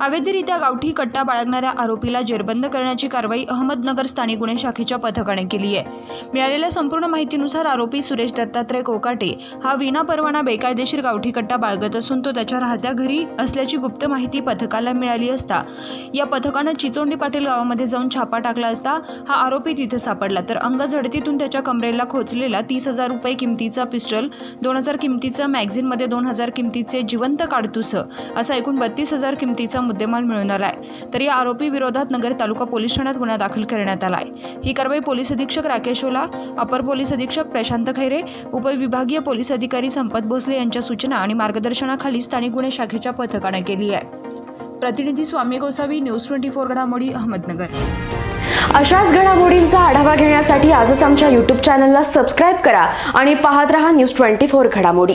अवैधरित्या गावठी कट्टा बाळगणाऱ्या आरोपीला जेरबंद करण्याची कारवाई अहमदनगर स्थानिक गुन्हे शाखेच्या पथकाने केली आहे. मिळालेल्या संपूर्ण माहितीनुसार आरोपी सुरेश दत्तात्रय कोकाटे हा विना परवाना बेकायदेशीर गावठी कट्टा बाळगत असून तो त्याच्या राहत्या घरी असल्याची गुप्त माहिती पथकाला मिळाली असता या पथकानं चिचोंडी पाटील गावामध्ये जाऊन छापा टाकला असता हा आरोपी तिथे सापडला. तर अंग झडतीतून त्याच्या कमरेला खोचलेला तीस हजार रुपये किमतीचा पिस्टल दोन हजार किमतीचा मॅगझिनमध्ये दोन हजार किमतीचे जिवंत काडतुस असा एकूण बत्तीस हजार किमतीचा मुद्देमाल मिळून आहे तर या आरोपी विरोधात नगर तालुका पोलीस ठाण्यात गुन्हा दाखल करण्यात आलाय. ही कारवाई पोलीस अधीक्षक राकेश ओला अपर पोलीस अधीक्षक प्रशांत खैरे उपविभागीय पोलीस अधिकारी संपत भोसले यांच्या सूचना आणि मार्गदर्शनाखाली स्थानिक गुन्हे शाखेच्या पथकाने केली आहे. प्रतिनिधी Swami Gosavi news twenty four घडामोडी अहमदनगर. अशाच घडामोडींचा आढावा घेण्यासाठी आजच आमच्या यूट्यूब चॅनलला सबस्क्राईब करा आणि पाहत रहा न्यूज ट्वेंटी फोर घडामोडी.